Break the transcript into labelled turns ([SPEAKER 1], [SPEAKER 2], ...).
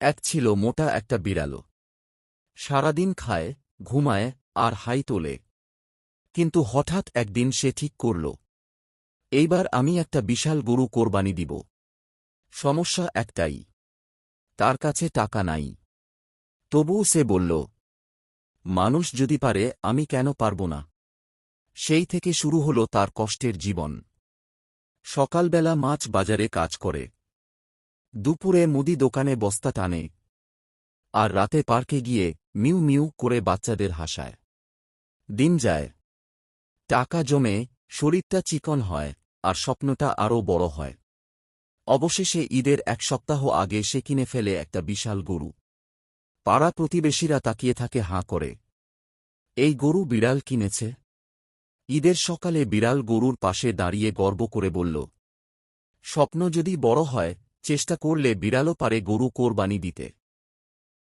[SPEAKER 1] এক ছিল মোটা একটা বিড়ালো। সারাদিন খায়, ঘুমায় আর হাই তোলে। কিন্তু হঠাৎ একদিন সে ঠিক করল, এইবার আমি একটা বিশাল গরু কোরবানি দিব। সমস্যা একটাই, তার কাছে টাকা নাই। তবুও সে বলল, মানুষ যদি পারে, আমি কেন পারব না? সেই থেকে শুরু হল তার কষ্টের জীবন। সকালবেলা মাছ বাজারে কাজ করে। দুপুরে মুদি দোকানে বস্তা টানে। আর রাতে পার্কে গিয়ে মিউ মিউ করে বাচ্চাদের হাসায়। দিন যায়। টাকা জমে শরীরটা চিকন হয় আর স্বপ্নটা আরও বড় হয়। অবশেষে ঈদের এক সপ্তাহ আগে সে কিনে ফেলে একটা বিশাল গরু। পাড়া প্রতিবেশীরা তাকিয়ে থাকে হাঁ করে। এই গরু বিড়াল কিনেছে? ঈদের সকালে বিড়াল গরুর পাশে দাঁড়িয়ে গর্ব করে বলল, স্বপ্ন যদি বড় হয় চেষ্টা করলে বিড়ালও পারে গরু কোরবানি দিতে।